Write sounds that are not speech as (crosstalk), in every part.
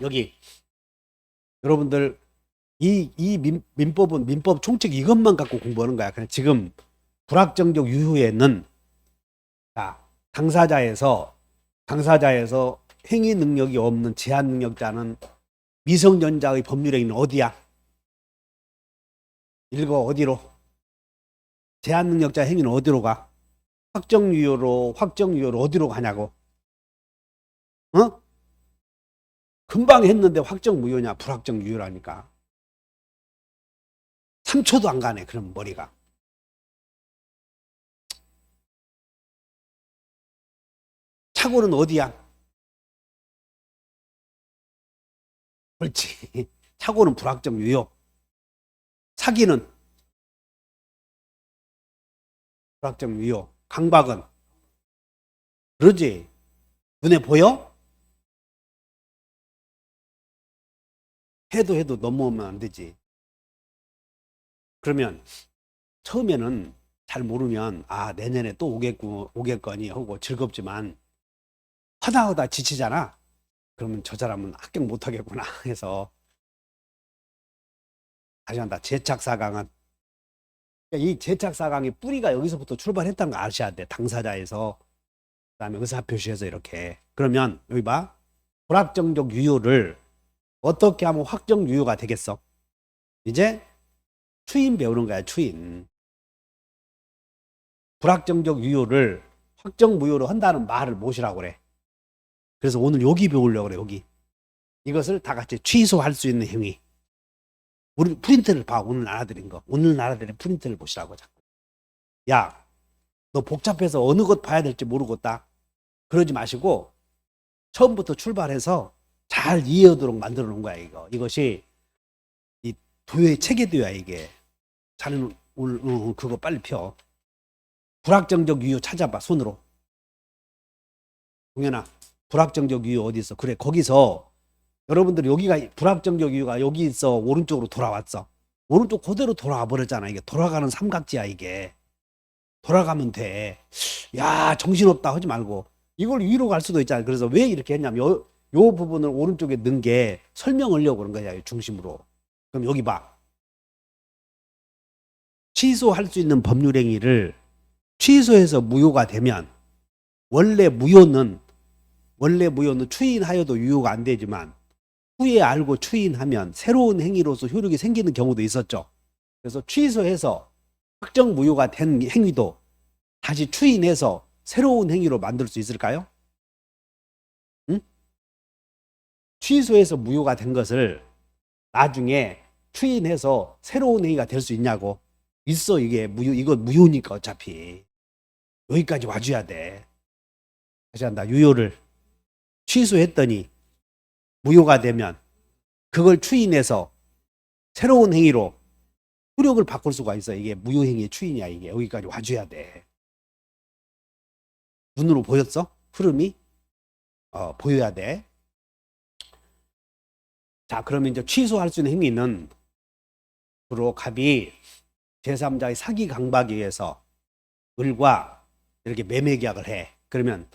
여기 여러분들 이, 이 민, 민법은 민법 총칙 이것만 갖고 공부하는 거야. 그냥 지금 불확정적 유효에는 자, 당사자에서 당사자에서 행위 능력이 없는 제한 능력자는 미성년자의 법률행위는 어디야? 읽어 어디로? 제한 능력자 행위는 어디로 가? 확정 유효로 확정 유효로 어디로 가냐고? 어? 금방 했는데 확정 무효냐? 불확정 유효라니까. 3초도 안 가네 그럼 머리가. 착오는 어디야? 그렇지. (laughs) 착오는 불확정 유효. 사기는? 불확정 유효. 강박은? 그러지. 눈에 보여? 해도 해도 넘어오면 안 되지. 그러면 처음에는 잘 모르면 아 내년에 또 오겠구 오겠거니 하고 즐겁지만 하다 하다 지치잖아. 그러면 저 사람은 합격 못 하겠구나 (laughs) 해서 다시 한다. 제착 사강은 이 제착 사강의 뿌리가 여기서부터 출발했다는 거 아셔야 돼. 당사자에서 그다음에 의사 표시에서 이렇게 그러면 여기 봐 불확정적 유효를 어떻게 하면 확정 유효가 되겠어? 이제 추인 배우는 거야, 추인. 불확정적 유효를 확정 무효로 한다는 말을 무엇이라고 그래? 그래서 오늘 여기 배우려고 그래, 여기. 이것을 다 같이 취소할 수 있는 행위. 우리 프린트를 봐, 오늘 알아드린 거. 오늘 알아드린 프린트를 보시라고 자꾸. 야, 너 복잡해서 어느 것 봐야 될지 모르겠다. 그러지 마시고 처음부터 출발해서 잘 이해하도록 만들어 놓은 거야 이거. 이것이 이 도의 체계도야 이게 자는 오늘 어, 그거 빨리 펴. 불확정적 유효 찾아봐 손으로. 동현아 불확정적 유효 어디 있어? 그래 거기서 여러분들 여기가 불확정적 유효가 여기 있어. 오른쪽으로 돌아왔어. 오른쪽 그대로 돌아와 버렸잖아 이게. 돌아가는 삼각지야 이게. 돌아가면 돼 야 정신없다 하지 말고. 이걸 위로 갈 수도 있잖아. 그래서 왜 이렇게 했냐면 요, 요 부분을 오른쪽에 넣은 게 설명하려고 그런 거야, 이 중심으로. 그럼 여기 봐. 취소할 수 있는 법률 행위를 취소해서 무효가 되면 원래 무효는 원래 무효는 추인하여도 유효가 안 되지만 후에 알고 추인하면 새로운 행위로서 효력이 생기는 경우도 있었죠. 그래서 취소해서 확정 무효가 된 행위도 다시 추인해서 새로운 행위로 만들 수 있을까요? 취소해서 무효가 된 것을 나중에 추인해서 새로운 행위가 될 수 있냐고. 있어 이게 무효 이거 무효니까 어차피. 여기까지 와줘야 돼. 다시 한다. 유효를 취소했더니 무효가 되면 그걸 추인해서 새로운 행위로 효력을 바꿀 수가 있어. 이게 무효행위의 추인이야 이게. 여기까지 와줘야 돼. 눈으로 보였어? 흐름이? 어, 보여야 돼 자, 그러면 이제 취소할 수 있는 행위는 주로 갑이 제3자의 사기 강박에 의해서 을과 이렇게 매매 계약을 해. 그러면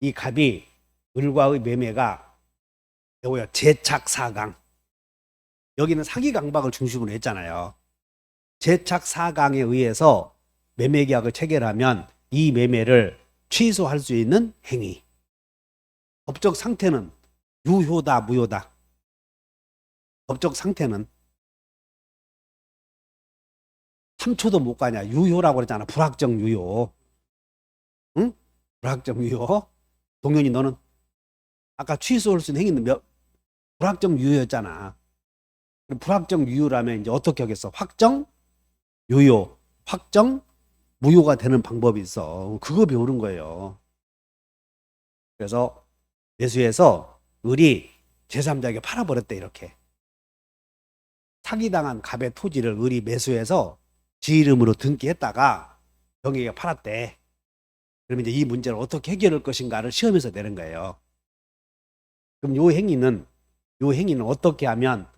이 갑이 을과의 매매가 뭐야 제착 사강. 여기는 사기 강박을 중심으로 했잖아요. 제착 사강에 의해서 매매 계약을 체결하면 이 매매를 취소할 수 있는 행위. 법적 상태는 유효다, 무효다. 법적 상태는 3초도 못 가냐. 유효라고 그랬잖아. 불확정 유효. 응? 불확정 유효. 동현이 너는 아까 취소할 수 있는 행위는 몇, 불확정 유효였잖아. 불확정 유효라면 이제 어떻게 하겠어? 확정 유효. 확정 무효가 되는 방법이 있어. 그거 배우는 거예요. 그래서 매수해서 을이 제3자에게 팔아버렸대, 이렇게. 사기당한 갑의 토지를 을이 매수해서 지 이름으로 등기했다가 경에게 팔았대. 그러면 이제 이 문제를 어떻게 해결할 것인가를 시험에서 내는 거예요. 그럼 요 행위는 요 행위는 어떻게 하면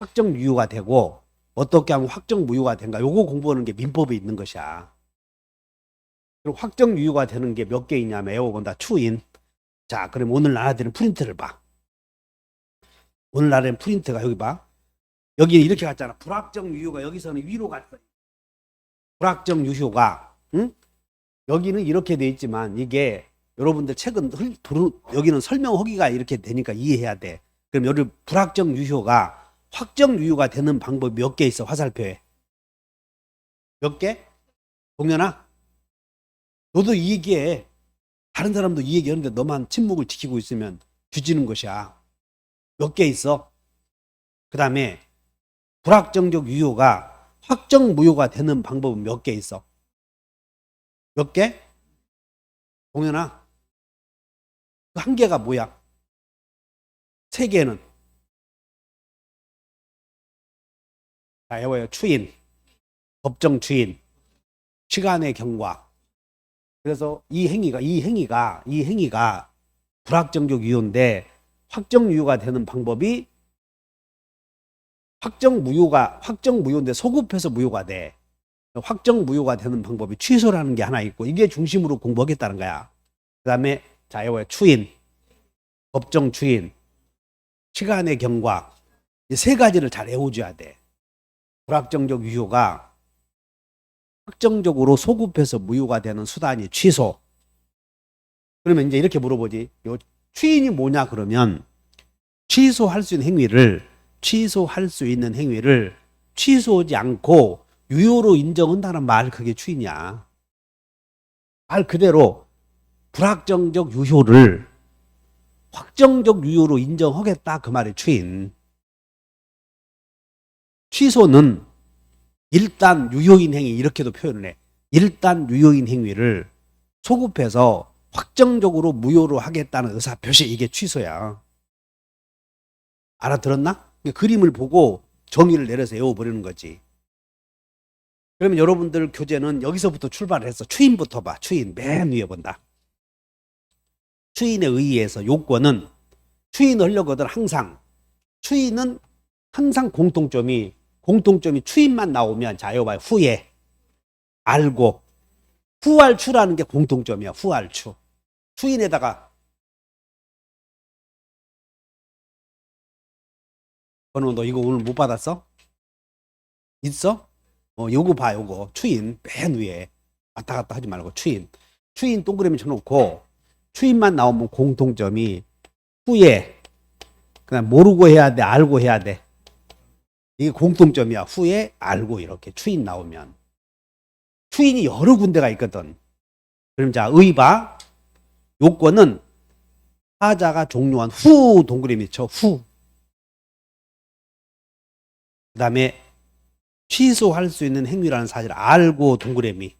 확정 유효가 되고 어떻게 하면 확정 무효가 된가 요거 공부하는 게 민법에 있는 것이야. 그리고 확정 유효가 되는 게 몇 개 있냐면 외워본다 추인. 자, 그럼 오늘 나눠드린 프린트를 봐. 오늘날엔 프린트가 여기 봐. 여기는 이렇게 갔잖아. 불확정 유효가 여기서는 위로 갔어. 불확정 유효가 응? 여기는 이렇게 돼 있지만 이게 여러분들 책은 흘, 도로- 여기는 설명 허기가 이렇게 되니까 이해해야 돼. 그럼 여기 불확정 유효가 확정 유효가 되는 방법이 몇개 있어 화살표에 몇 개? 동현아 너도 이 얘기해 다른 사람도 이 얘기하는데 너만 침묵을 지키고 있으면 뒤지는 것이야 몇 개 있어 그 다음에 불확정적 유효가 확정 무효가 되는 방법은 몇 개 있어 몇 개? 동현아 그 한 개가 뭐야? 세 개는 자, 해봐요. 추인, 법정 추인, 시간의 경과. 그래서 이 행위가 이 행위가 이 행위가 불확정적 유효인데 확정 유효가 되는 방법이 확정 무효가 확정 무효인데 소급해서 무효가 돼. 확정 무효가 되는 방법이 취소라는 게 하나 있고 이게 중심으로 공부하겠다는 거야. 그다음에 자, 이거 추인, 법정 추인, 시간의 경과 이 세 가지를 잘 외워줘야 돼. 불확정적 유효가 확정적으로 소급해서 무효가 되는 수단이 취소. 그러면 이제 이렇게 물어보지. 요 추인이 뭐냐 그러면 취소할 수 있는 행위를 취소할 수 있는 행위를 취소하지 않고 유효로 인정한다는 말 그게 추인이야. 말 그대로 불확정적 유효를 확정적 유효로 인정하겠다 그 말이 추인. 취소는 일단 유효인 행위 이렇게도 표현을 해. 일단 유효인 행위를 소급해서 확정적으로 무효로 하겠다는 의사 표시 이게 취소야. 알아들었나? 그림을 보고 정의를 내려서 외워버리는 거지. 그러면 여러분들 교재는 여기서부터 출발을 해서 추인부터 봐. 추인 맨 위에 본다. 추인에 의해서 요건은 추인하려거든 항상 추인은 항상 공통점이 공통점이 추인만 나오면 자 이거 봐요 후에 알고 후알추라는 게 공통점이야 후알추 추인에다가 번호 너 이거 오늘 못 받았어? 있어? 어 요거 봐 요거. 추인. 맨 위에. 왔다 갔다 하지 말고 추인. 추인 동그라미 쳐놓고 추인만 나오면 공통점이 후에. 그냥 모르고 해야 돼 알고 해야 돼. 이게 공통점이야. 후에 알고 이렇게 추인 나오면. 추인이 여러 군데가 있거든. 그럼 자 의바 요건은 하자가 종료한 후 동그라미 쳐 후 그 다음에 취소할 수 있는 행위라는 사실을 알고 동그라미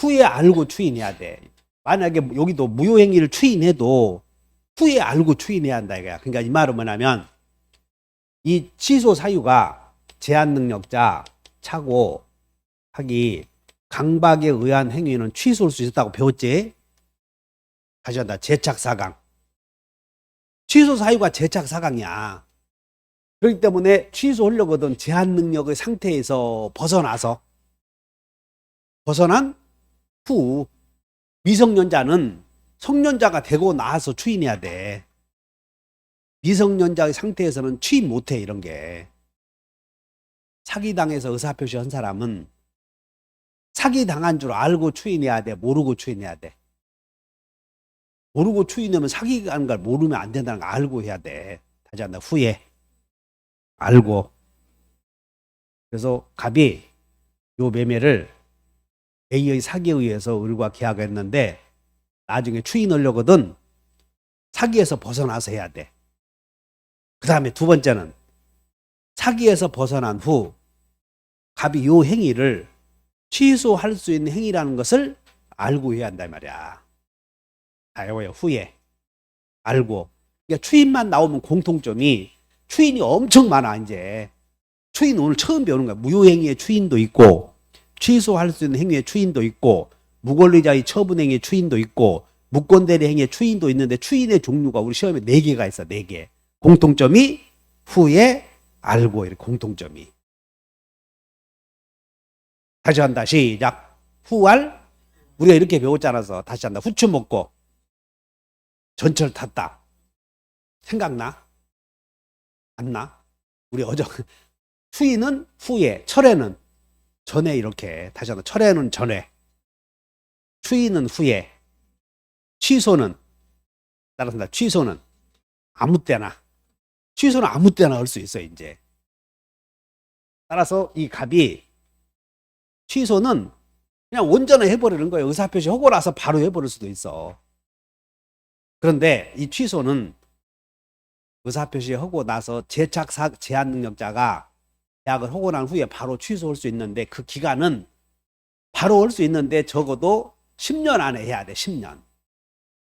후에 알고 추인해야 돼 만약에 여기도 무효행위를 추인해도 후에 알고 추인해야 한다 이거야. 그러니까 이 말은 뭐냐면 이 취소 사유가 제한 능력자 차고 하기 강박에 의한 행위는 취소할 수 있었다고 배웠지? 다시 한다. 제착 사강. 취소 사유가 제착 사강이야. 그렇기 때문에 취소하려거든 제한 능력의 상태에서 벗어나서 벗어난 후 미성년자는 성년자가 되고 나서 추인해야 돼. 미성년자의 상태에서는 추인 못해 이런 게. 사기당해서 의사표시 한 사람은 사기당한 줄 알고 추인해야 돼. 모르고 추인해야 돼. 모르고 추인하면 사기한 걸 모르면 안 된다는 걸 알고 해야 돼. 다시 한다. 후에. 알고. 그래서 갑이 요 매매를 A의 사기에 의해서 을과 계약했는데 나중에 추인 하려거든 사기에서 벗어나서 해야 돼. 그 다음에 두 번째는 사기에서 벗어난 후 갑이 요 행위를 취소할 수 있는 행위라는 것을 알고 해야 한단 말이야. 아요요 후에 알고. 그러니까 추인만 나오면 공통점이 추인이 엄청 많아 이제. 추인 오늘 처음 배우는 거야. 무효행위의 추인도 있고 취소할 수 있는 행위의 추인도 있고 무권리자의 처분행위의 추인도 있고 무권대리 행위의 추인도 있는데 추인의 종류가 우리 시험에 네 개가 있어 네 개. 공통점이 후에 알고 이렇게 공통점이. 다시 한다 시작. 후알 우리가 이렇게 배웠잖아. 다시 한다. 후추 먹고 전철 탔다. 생각나? 맞나? 우리 어정 추위는 후에, 철에는 전에 이렇게 다시 한번 철에는 전에, 추위는 후에, 취소는 따라서 취소는 아무 때나 취소는 아무 때나 할 수 있어 이제. 따라서 이 갑이 취소는 그냥 온전히 해버리는 거예요. 의사표시 하고 나서 바로 해버릴 수도 있어. 그런데 이 취소는 의사표시 하고 나서 재착 사, 제한 능력자가 계약을 하고 난 후에 바로 취소할 수 있는데 그 기간은 바로 할수 있는데 적어도 10년 안에 해야 돼. 10년.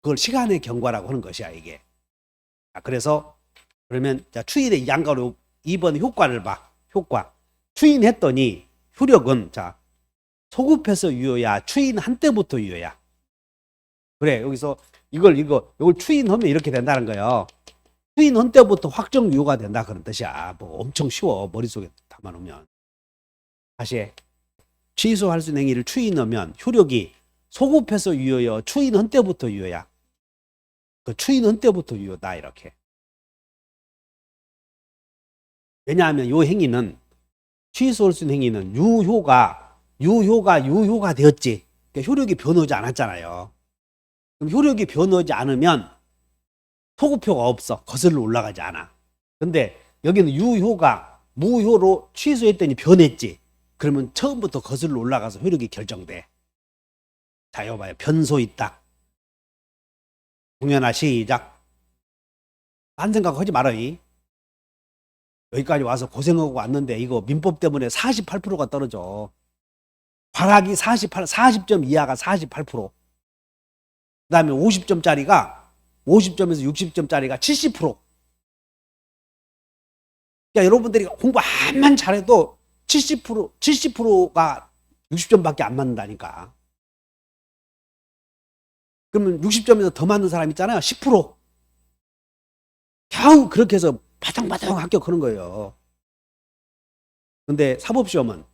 그걸 시간의 경과라고 하는 것이야 이게. 자, 그래서 그러면 자 추인의 양가로 2번 효과를 봐. 효과. 추인했더니 효력은 자 소급해서 유효야. 추인 한때부터 유효야. 그래 여기서 이걸 이거 이걸 추인하면 이렇게 된다는 거예요. 추인한 때부터 확정 유효가 된다 그런 뜻이야. 뭐 엄청 쉬워 머릿속에 담아놓으면. 다시 해. 취소할 수 있는 행위를 추인하면 효력이 소급해서 유효여 추인한 때부터 유효야. 그 추인한 때부터 유효다 이렇게. 왜냐하면 요 행위는 취소할 수 있는 행위는 유효가 유효가 유효가 되었지. 그러니까 효력이 변하지 않았잖아요. 그럼 효력이 변하지 않으면 소급효가 없어. 거슬러 올라가지 않아. 근데 여기는 유효가 무효로 취소했더니 변했지. 그러면 처음부터 거슬러 올라가서 효력이 결정돼. 자, 이거 봐요. 변소 있다. 공연아 시작. 딴 생각 하지 말아이. 여기까지 와서 고생하고 왔는데 이거 민법 때문에 48%가 떨어져. 과락이 48, 40점 이하가 48%. 그 다음에 50점짜리가 50점에서 60점짜리가 70%. 그러니까 여러분들이 공부만 잘해도 70%, 70%가 60점밖에 안 맞는다니까. 그러면 60점에서 더 맞는 사람 있잖아요. 10%. 겨우 그렇게 해서 바닥바닥 합격하는 거예요. 근데 사법시험은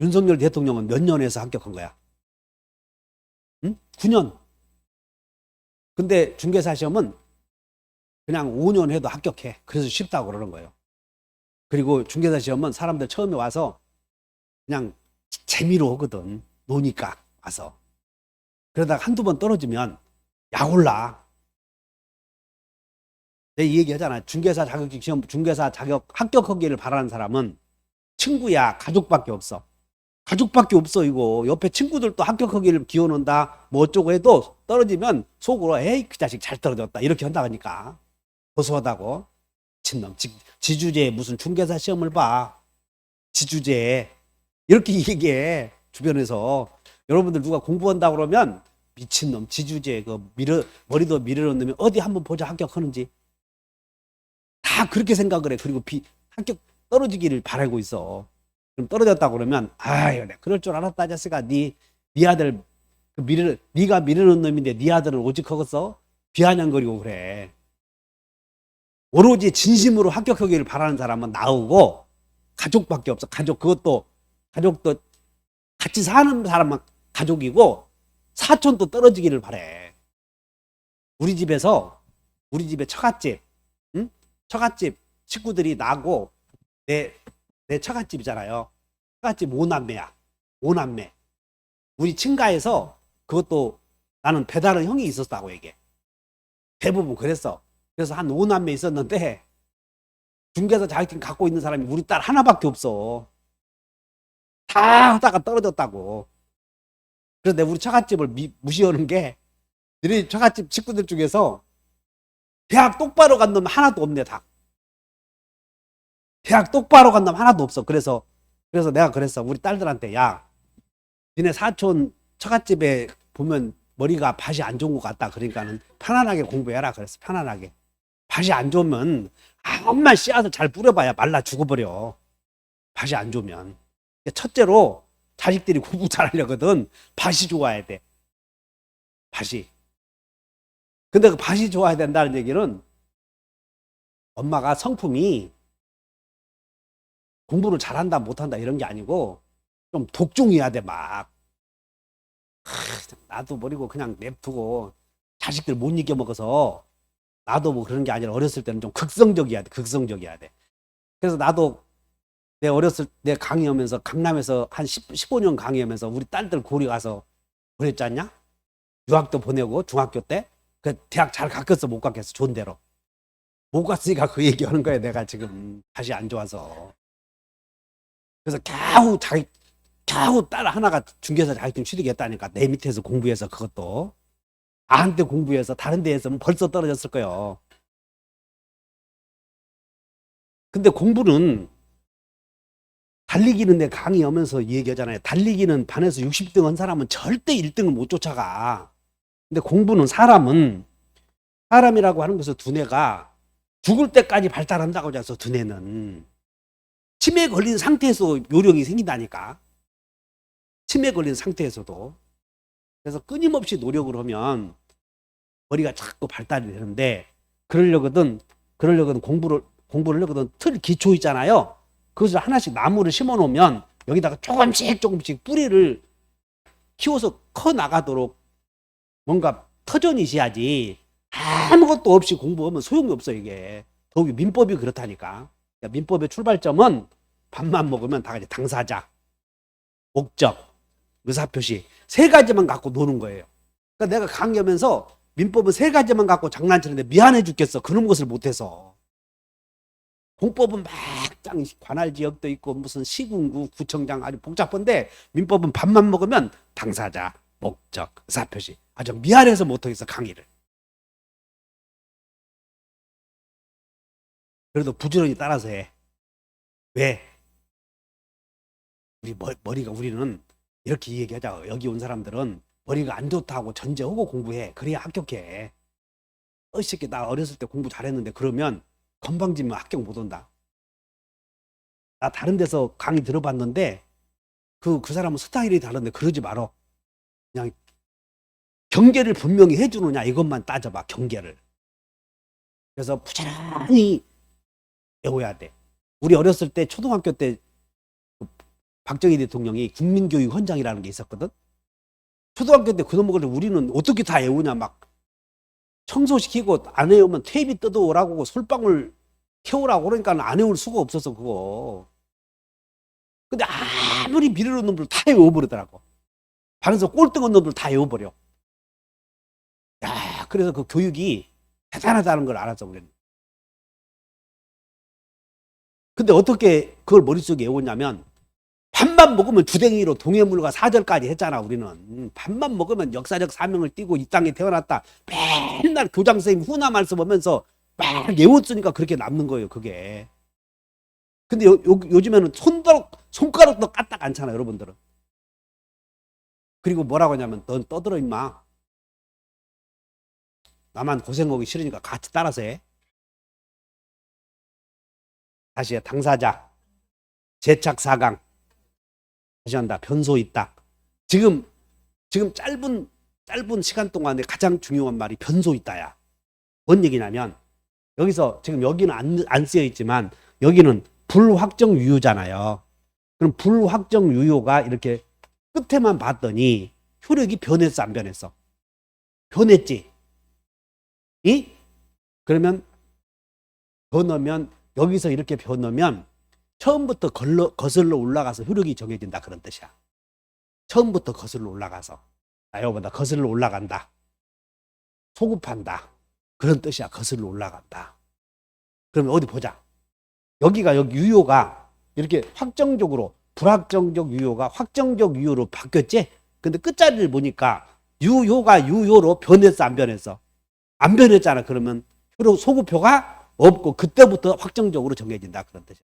윤석열 대통령은 몇 년에서 합격한 거야? 응? 9년. 근데 중개사 시험은 그냥 5년 해도 합격해. 그래서 쉽다고 그러는 거예요. 그리고 중개사 시험은 사람들 처음에 와서 그냥 재미로 하거든. 노니까 와서. 그러다가 한두 번 떨어지면 약 올라. 내이 얘기 하잖아. 중개사 자격증 시험, 중개사 자격 합격하기를 바라는 사람은 친구야, 가족밖에 없어. 가족밖에 없어, 이거. 옆에 친구들도 합격하기를 기원한다. 뭐 어쩌고 해도 떨어지면 속으로, 에이, 그 자식 잘 떨어졌다. 이렇게 한다니까. 고소하다고. 친놈. 지, 지주제 무슨 중개사 시험을 봐. 지주제. 이렇게 (laughs) 얘기해. 주변에서. 여러분들 누가 공부한다 그러면 미친놈 지주제 그 미르 머리도 미르는 놈이 어디 한번 보자 합격하는지 다 그렇게 생각을 해 그리고 비 합격 떨어지기를 바라고 있어 그럼 떨어졌다 그러면 아유 내가 그럴 줄 알았다 자식아 네, 네 아들 그 미르 네가 미르는 놈인데 네 아들은 오직 하겠어 비아냥거리고 그래 오로지 진심으로 합격하기를 바라는 사람은 나오고 가족밖에 없어 가족 그것도 가족도 같이 사는 사람만 가족이고 사촌도 떨어지기를 바래. 우리 집에서 우리 집에 처갓집, 응? 처갓집 식구들이 나고 내 내 처갓집이잖아요. 처갓집 오남매야. 오남매. 우리 친가에서 그것도 나는 배다른 형이 있었다고 얘기해. 대부분 그랬어. 그래서 한 오남매 있었는데 중개사 자격증 갖고 있는 사람이 우리 딸 하나밖에 없어. 다 하다가 떨어졌다고. 내가 우리 처갓집을 미, 무시하는 게 너희 처갓집 식구들 중에서 대학 똑바로 간 놈 하나도 없네 다. 대학 똑바로 간 놈 하나도 없어. 그래서 그래서 내가 그랬어. 우리 딸들한테 야, 니네 사촌 처갓집에 보면 머리가 밭이 안 좋은 것 같다. 그러니까는 편안하게 공부해라. 그랬어. 편안하게. 밭이 안 좋으면 아무만 씨앗을 잘 뿌려봐야 말라 죽어버려. 밭이 안 좋으면. 첫째로 자식들이 (laughs) 공부 잘하려거든 밭이 좋아야 돼. 밭이. 근데 그 밭이 좋아야 된다는 얘기는 엄마가 성품이 공부를 잘한다 못한다 이런 게 아니고 좀 독종이어야 돼 막. 하, 나도 버리고 그냥 냅두고 자식들 못 이겨 먹어서 나도 뭐 그런 게 아니라 어렸을 때는 좀 극성적이어야 돼. 극성적이어야 돼. 그래서 나도 내 어렸을 때 강의하면서 강남에서 한 10, 15년 강의하면서 우리 딸들 고리 가서 그랬지 않냐? 유학도 보내고 중학교 때 그 대학 잘 갔겠어 못 갔겠어 좋은 데로 못 갔으니까 그 얘기하는 거야 내가 지금 다시 안 좋아서 그래서 겨우 자기 겨우 딸 하나가 중개사 자격증 취득했다니까 내 밑에서 공부해서 그것도 나한테 공부해서 다른 데에서는 벌써 떨어졌을 거예요 근데 공부는 달리기는 내 강의하면서 얘기하잖아요. 달리기는 반에서 60등 한 사람은 절대 1등을 못 쫓아가. 근데 공부는 사람은 사람이라고 하는 것은 두뇌가 죽을 때까지 발달한다고 해서 두뇌는 치매 걸린 상태에서 요령이 생긴다니까. 치매 걸린 상태에서도. 그래서 끊임없이 노력을 하면 머리가 자꾸 발달이 되는데 그러려거든 그러려거든 공부를 공부를 하려거든 틀 기초 있잖아요. 그것을 하나씩 나무를 심어 놓으면 여기다가 조금씩 조금씩 뿌리를 키워서 커 나가도록 뭔가 터전이 있어야지 아무것도 없이 공부하면 소용이 없어 이게 더욱이 민법이 그렇다니까 그러니까 민법의 출발점은 밥만 먹으면 다 같이 당사자 목적 의사표시 세 가지만 갖고 노는 거예요. 그러니까 내가 강의하면서 민법은 세 가지만 갖고 장난치는데 미안해 죽겠어. 그런 것을 못해서. 공법은 막장 관할 지역도 있고 무슨 시군구 구청장 아주 복잡한데 민법은 밥만 먹으면 당사자 목적 의사표시. 아주 미안해서 못하겠어 강의를 그래도 부지런히 따라서 해 왜? 우리 머, 머리가 우리는 이렇게 얘기하자 여기 온 사람들은 머리가 안 좋다고 전제하고 공부해 그래야 합격해 어이새끼 나 어렸을 때 공부 잘했는데 그러면 건방지면 합격 못 온다. 나 다른 데서 강의 들어봤는데 그, 그 사람은 스타일이 다른데 그러지 말어. 그냥 경계를 분명히 해주느냐 이것만 따져봐 경계를. 그래서 부지런히 배워야 돼. 우리 어렸을 때 초등학교 때그 박정희 대통령이 국민교육 헌장이라는 게 있었거든. 초등학교 때 그놈 먹을 때 우리는 어떻게 다 외우냐 막 청소시키고 안 해오면 테이프 뜯어오라고 솔방울 태우라고 그러니까 안 해올 수가 없어서 그거. 근데 아무리 미르는 놈들 다 외워버리더라고. 반에서 꼴등한 놈들 다 외워버려. 야, 그래서 그 교육이 대단하다는 걸 알았어, 우리는. 근데 어떻게 그걸 머릿속에 외웠냐면, 밥만 먹으면 주댕이로 동해물과 사절까지 했잖아, 우리는. 음, 밥만 먹으면 역사적 사명을 띠고 이 땅에 태어났다. 맨날 교장 선생님 훈화 말씀 하면서 막 외웠으니까 그렇게 남는 거예요, 그게. 근데 요, 요, 요즘에는 손가락, 손가락도 까딱 않잖아, 여러분들은. 그리고 뭐라고 하냐면, 넌 떠들어, 임마. 나만 고생하기 싫으니까 같이 따라서 해. 다시 해, 당사자. 제착 사강. 다시 한다. 변소 있다. 지금, 지금 짧은, 짧은 시간 동안에 가장 중요한 말이 변소 있다야. 뭔 얘기냐면, 여기서 지금 여기는 안, 안 쓰여 있지만 여기는 불확정 유효잖아요. 그럼 불확정 유효가 이렇게 끝에만 봤더니 효력이 변했어 안 변했어? 변했지. 이? 그러면 변하면 여기서 이렇게 변하면 처음부터 걸러, 거슬러 올라가서 효력이 정해진다 그런 뜻이야. 처음부터 거슬러 올라가서 아 여보다 거슬러 올라간다. 소급한다. 그런 뜻이야. 거슬러 올라간다. 그러면 어디 보자. 여기가 여기 유효가 이렇게 확정적으로 불확정적 유효가 확정적 유효로 바뀌었지? 근데 끝자리를 보니까 유효가 유효로 변했어 안 변했어? 안 변했잖아. 그러면 효력 소구표가 없고 그때부터 확정적으로 정해진다 그런 뜻이야.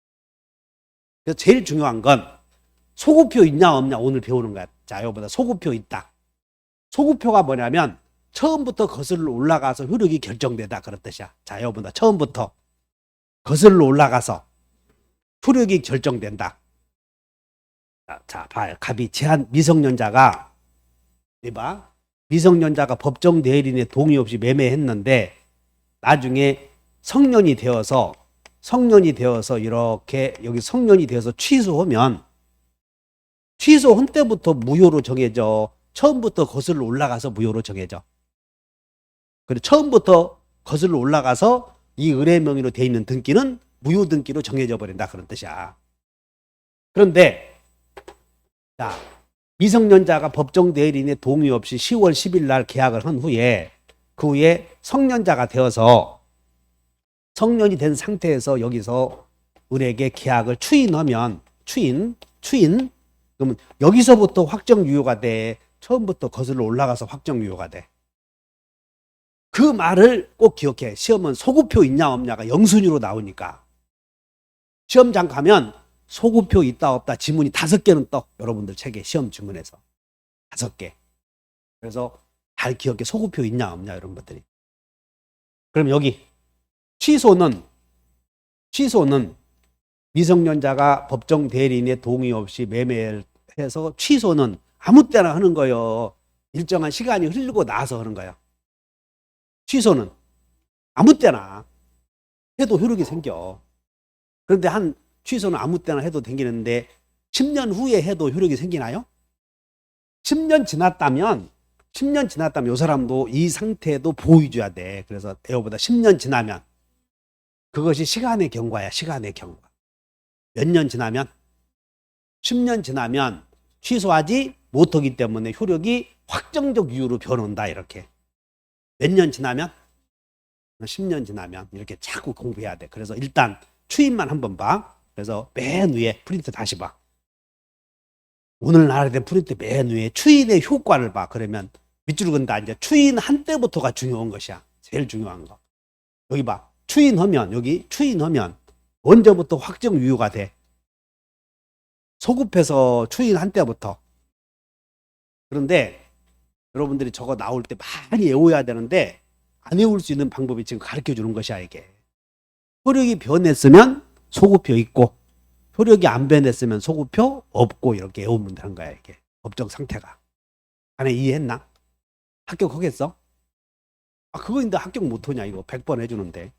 그래서 제일 중요한 건 소구표 있냐 없냐 오늘 배우는 거야. 자, 이거보다 소구표 있다. 소구표가 뭐냐면 처음부터 거슬러 올라가서 효력이 결정되다 그런 뜻이야. 자, 여러분들 처음부터 거슬러 올라가서 효력이 결정된다. 자, 자 봐요. 갑이 제한 미성년자가 이봐 미성년자가 법정 대리인의 동의 없이 매매했는데 나중에 성년이 되어서 성년이 되어서 이렇게 여기 성년이 되어서 취소하면 취소한 때부터 무효로 정해져 처음부터 거슬러 올라가서 무효로 정해져. 그리고 처음부터 거슬러 올라가서 이 의뢰 명의로 돼 있는 등기는 무효 등기로 정해져 버린다 그런 뜻이야. 그런데 자 미성년자가 법정 대리인의 동의 없이 10월 10일 날 계약을 한 후에 그 후에 성년자가 되어서 성년이 된 상태에서 여기서 은행에 계약을 추인하면 추인 추인 그러면 여기서부터 확정 유효가 돼 처음부터 거슬러 올라가서 확정 유효가 돼. 그 말을 꼭 기억해. 시험은 소구표 있냐 없냐가 영순위로 나오니까. 시험장 가면 소구표 있다 없다 지문이 다섯 개는 떠. 여러분들 책에 시험 지문에서. 다섯 개. 그래서 잘 기억해. 소구표 있냐 없냐 이런 것들이. 그럼 여기 취소는 취소는 미성년자가 법정 대리인의 동의 없이 매매를 해서 취소는 아무 때나 하는 거예요. 일정한 시간이 흐르고 나서 하는 거예요. 취소는 아무 때나 해도 효력이 생겨. 그런데 한 취소는 아무 때나 해도 생기는데 10년 후에 해도 효력이 생기나요? 10년 지났다면 10년 지났다면 이 사람도 이 상태도 보호해줘야 돼. 그래서 에어보다 10년 지나면 그것이 시간의 경과야. 시간의 경과. 몇 년 지나면 10년 지나면 취소하지 못하기 때문에 효력이 확정적 이유로 변한다 이렇게. 몇 년 지나면 10년 지나면 이렇게 자꾸 공부해야 돼. 그래서 일단 추인만 한번 봐. 그래서 맨 위에 프린트 다시 봐. 오늘날에 된 프린트 맨 위에 추인의 효과를 봐. 그러면 밑줄을 근다. 이제 추인 한 때부터가 중요한 것이야. 제일 중요한 거. 여기 봐. 추인하면 여기 추인하면 언제부터 확정 유효가 돼? 소급해서 추인한 때부터. 그런데 여러분들이 저거 나올 때 많이 외워야 되는데 안 외울 수 있는 방법이 지금 가르쳐 주는 것이야 이게. 효력이 변했으면 소급표 있고 효력이 안 변했으면 소급표 없고 이렇게 외우면 되는 거야 이게 법정 상태가. 안에 이해했나? 합격하겠어? 아 그거 인데 합격 못하냐 이거 100번 해주는데.